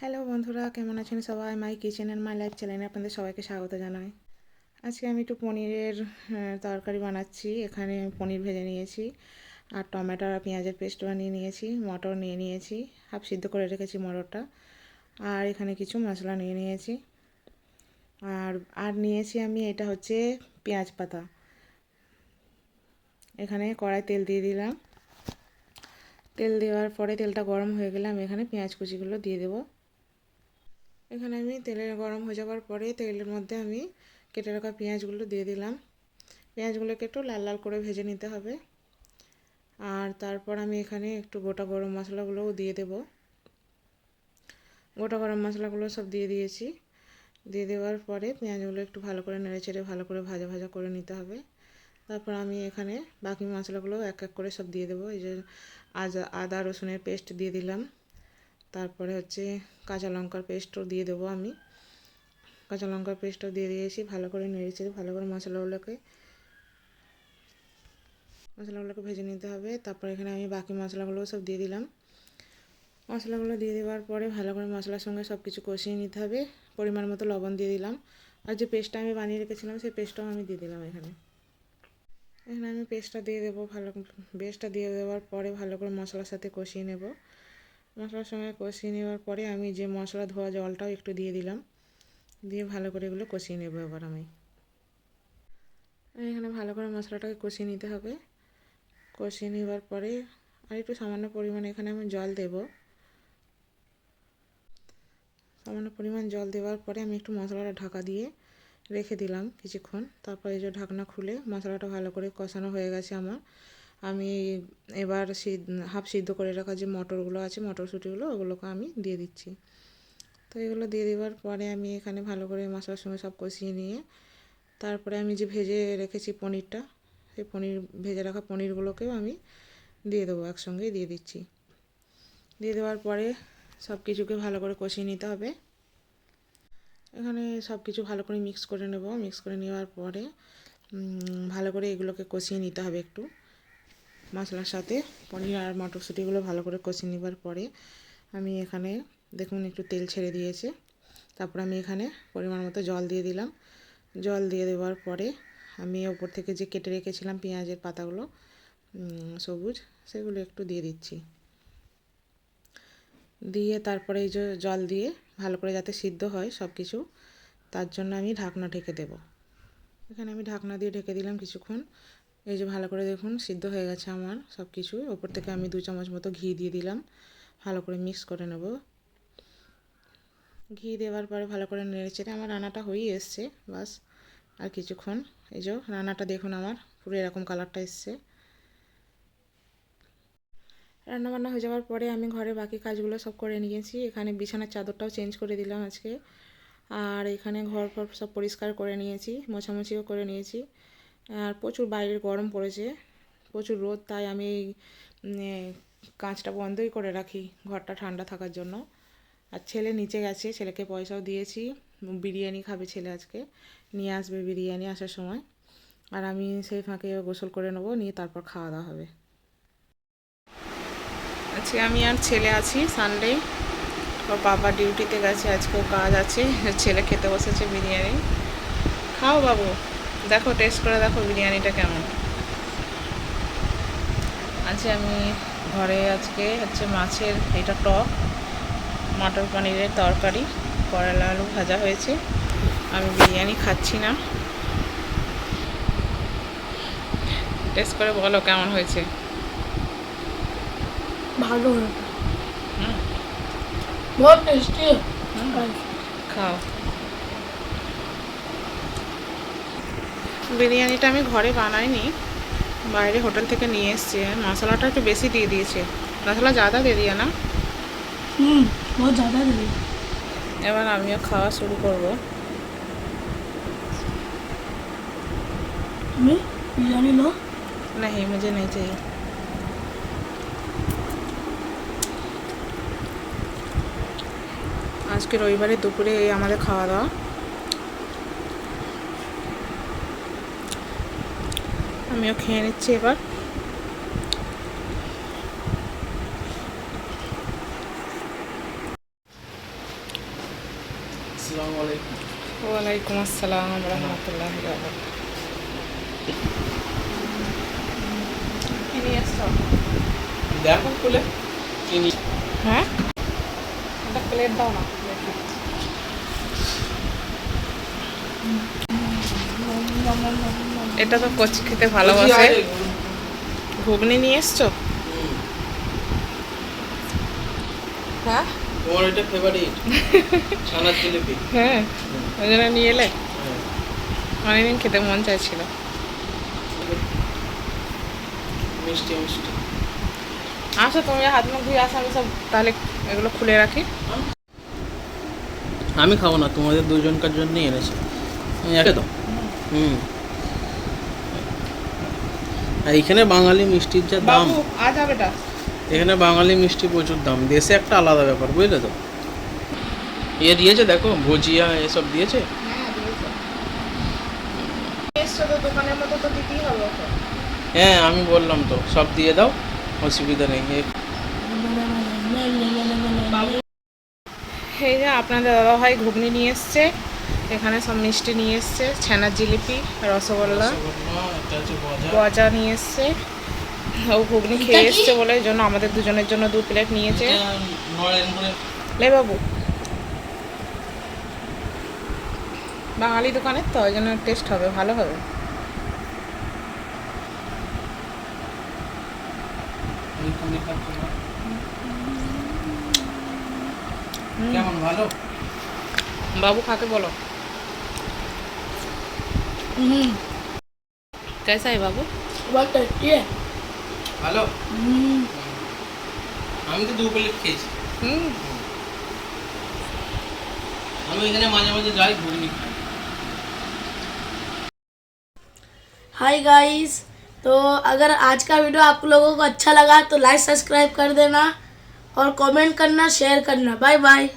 Hello বন্ধুরা, কেমন আছেন সবাই? My kitchen and my life চ্যানেলে আপনাদের সবাইকে স্বাগত জানাই। আজকে আমি একটু পনিরের তরকারি বানাচ্ছি। এখানে পনির ভেজে নিয়েছি, আর টমেটো আর পেঁয়াজের পেস্ট বানিয়ে নিয়েছি, মটর নিয়ে নিয়েছি, হাফ সিদ্ধ করে রেখেছি মটরটা, আর এখানে কিছু মশলা নিয়ে নিয়েছি। আর আর নিয়েছি আমি এটা হচ্ছে পেঁয়াজ পাতা। এখানে কড়াই তেল দিয়ে দিলাম। তেল দেওয়ার পরে তেলটা গরম হয়ে গেলে আমি এখানে পেঁয়াজ কুচিগুলো দিয়ে দেবো। এখানে আমি তেলের গরম হয়ে যাওয়ার পরে তেলের মধ্যে আমি কেটে রাখা পেঁয়াজগুলো দিয়ে দিলাম। পেঁয়াজগুলোকে একটু লাল লাল করে ভেজে নিতে হবে। আর তারপর আমি এখানে একটু গোটা গরম মশলাগুলোও দিয়ে দেব। গোটা গরম মশলাগুলো সব দিয়ে দিয়েছি। দিয়ে দেওয়ার পরে পেঁয়াজগুলো একটু ভালো করে নেড়ে চেড়ে ভালো করে ভাজা ভাজা করে নিতে হবে। তারপর আমি এখানে বাকি মশলাগুলো এক এক করে সব দিয়ে দেবো। এই যে আদা রসুনের পেস্ট দিয়ে দিলাম। তারপরে হচ্ছে কাঁচা লঙ্কার পেস্টও দিয়ে দেবো আমি। কাঁচা লঙ্কার পেস্টও দিয়ে দিয়েছি, ভালো করে নেড়ে চেড়ে, ভালো করে মশলাগুলোকে মশলাগুলোকে ভেজে নিতে হবে। তারপর এখানে আমি বাকি মশলাগুলো সব দিয়ে দিলাম। মশলাগুলো দিয়ে দেওয়ার পরে ভালো করে মশলার সঙ্গে সব কিছু কষিয়ে নিতে হবে। পরিমাণ মতো লবণ দিয়ে দিলাম। আর যে পেস্টটা আমি বানিয়ে রেখেছিলাম, সেই পেস্টটাও আমি দিয়ে দিলাম এখানে। এখানে আমি পেস্টটা দিয়ে দেবো, ভালো, পেস্টটা দিয়ে দেওয়ার পরে ভালো করে মশলার সাথে কষিয়ে নেব। মশলার সঙ্গে কষিয়ে নেওয়ার পরে আমি যে মশলা ধোয়া জলটাও একটু দিয়ে দিলাম। দিয়ে ভালো করে এগুলো কষিয়ে নেব এবার আমি। এখানে ভালো করে মশলাটাকে কষিয়ে নিতে হবে। কষিয়ে নেওয়ার পরে আর একটু সামান্য পরিমাণে এখানে আমি জল দেব। সামান্য পরিমাণ জল দেওয়ার পরে আমি একটু মশলাটা ঢাকা দিয়ে রেখে দিলাম কিছুক্ষণ। তারপর এই যে ঢাকনা খুলে মশলাটা ভালো করে কষানো হয়ে গেছে আমার। আমি এবার হাফ সিদ্ধ করে রাখা যে মটরগুলো আছে, মটরশুঁটিগুলো, ওগুলোকে আমি দিয়ে দিচ্ছি। তো এগুলো দিয়ে দেওয়ার পরে আমি এখানে ভালো করে মশলার সঙ্গে সব কষিয়ে নিয়ে, তারপরে আমি যে ভেজে রেখেছি পনিরটা, সেই পনির, ভেজে রাখা পনিরগুলোকেও আমি দিয়ে দেবো, একসঙ্গেই দিয়ে দিচ্ছি। দিয়ে দেওয়ার পরে সব কিছুকে ভালো করে কষিয়ে নিতে হবে। এখানে সব কিছু ভালো করে মিক্স করে নেব। মিক্স করে নেওয়ার পরে ভালো করে এগুলোকে কষিয়ে নিতে হবে একটু। মশলার সাথে পনির আর মটরশুঁটিগুলো ভালো করে কষিয়ে নেবার পরে আমি এখানে দেখুন একটু তেল ছেড়ে দিয়েছে। তারপর আমি এখানে পরিমাণ মতো জল দিয়ে দিলাম। জল দিয়ে দেওয়ার পরে আমি ওপর থেকে যে কেটে রেখেছিলাম পেঁয়াজের পাতাগুলো সবুজ, সেগুলো একটু দিয়ে দিচ্ছি। দিয়ে তারপরে এই যে জল দিয়ে ভালো করে যাতে সিদ্ধ হয় সব কিছু তার জন্য আমি ঢাকনা ঢেকে দেব। এখানে আমি ঢাকনা দিয়ে ঢেকে দিলাম কিছুক্ষণ। এই যে ভালো করে দেখুন, সিদ্ধ হয়ে গেছে আমার সব কিছু ওপর থেকে আমি দু চামচ মতো ঘি দিয়ে দিলাম। ভালো করে মিক্স করে নেব। ঘি দেওয়ার পরে ভালো করে নেড়ে চেড়ে আমার রান্নাটা হয়েই এসছে, বাস। আর কিছুক্ষণ, এই যে রান্নাটা দেখুন আমার, পুরো এরকম কালারটা এসছে। রান্নাবান্না হয়ে যাওয়ার পরে আমি ঘরে বাকি কাজগুলো সব করে নিয়েছি। এখানে বিছানার চাদরটাও চেঞ্জ করে দিলাম আজকে। আর এখানে ঘর ফর সব পরিষ্কার করে নিয়েছি, মোছামুছিও করে নিয়েছি। আর প্রচুর বাইরের গরম পড়েছে, প্রচুর রোদ, তাই আমি কাঁচটা বন্ধই করে রাখি ঘরটা ঠান্ডা থাকার জন্য। আর ছেলে নিচে গেছে, ছেলেকে পয়সাও দিয়েছি, বিরিয়ানি খাবে ছেলে আজকে, নিয়ে আসবে বিরিয়ানি আসার সময়। আর আমি সেই ফাঁকে গোসল করে নেব, নিয়ে তারপর খাওয়া দাওয়া হবে। আজকে আমি আর ছেলে আছি সানডে ওর বাবা ডিউটিতে গেছে আজকেও কাজ আছে, ছেলে খেতে বসেছে বিরিয়ানি। খাও বাবু। দেখো টেস্ট করে দেখো বিরিয়ানিটা কেমন। আছে আমি ঘরে আজকে হচ্ছে মাছের এটা টক মটর পনিরের তরকারি করলা আলু ভাজা হয়েছে। আমি বিরিয়ানি খাচ্ছি না। টেস্ট করে বলো কেমন হয়েছে। ভালো হুম। খাও। বিরিয়ানিটা আমি ঘরে বানাইনি বাইরে হোটেল থেকে নিয়ে এসছি মশলাটা একটু বেশি দিয়ে দিয়েছে মশলা ज़्यादा দিয়ে দিয়ে না हम्म बहुत ज़्यादा दे এবার আমিও খাওয়া শুরু করব हमें बिरयानी लो नहीं मुझे नहीं चाहिए আজকে রবিবারে দুপুরে এই আমাদের খাওয়া দাওয়া আমিও খেয়ে নিচ্ছি এবার আসসালামু আলাইকুম ওয়ালাইকুম আসসালাম রহমতুল্লাহ দেখো খুলে হ্যাঁ একটা প্লেট দাও না। এটা তো কচি খেতে ভালোবাসে। ঘুগনি নিয়ে এসছো? হ্যাঁ? তোমার এটা ফেভারিট ছানার জিলিপি। হ্যাঁ ওই জন্য নিয়ে এলে? হ্যাঁ। অনেকদিন খেতে মন চাইছিল। মিষ্টি মিষ্টি। আসো তুমি হাত মুখ ধুয়ে আসো আমি সব তাহলে এগুলো খুলে রাখি। আমি খাব না তোমাদের দুজনকার জন্যই এনেছি। একে তো হুম। এখানে বাঙালি মিষ্টির যা দাম এখানে বাঙালি মিষ্টি প্রচুর দাম দেশে একটা আলাদা ব্যাপার বুঝলে তো? ইয়ে দিয়েছে দেখো ভুজিয়া এসব দিয়েছে? হ্যাঁ দিয়েছে। এসছো তো দোকানের মতো তো দিতেই হবে হ্যাঁ আমি বললাম তো সব দিয়ে দাও অসুবিধা নেই এ- এই যে আপনাদের দাদাভাই ঘুগনি নিয়ে এসছে। এখানে সব মিষ্টি নিয়ে এসছে ছানার জিলিপি রসগোল্লা গজা নিয়ে এসছে। ও ঘুগনি খেয়ে এসছে বলে জন্য আমাদের দুজনের জন্য দু প্লেট নিয়েছে। লে বাবু। বাঙালি দোকানের তো ওই জন্য টেস্ট হবে ভালো হবে। বাবু খাকে বলো? कैसा है बाबू बहुत टेस्टी है ভালো हम्म আমি তো দু প্লেট খেয়েছি हम्म আমি এখানে মাঝে মাঝে যাই ঘুগনি খাই हाय गाइस तो अगर आज का वीडियो आप लोगों को अच्छा लगा तो लाइक सब्सक्राइब कर देना और कमेंट करना शेयर करना बाय बाय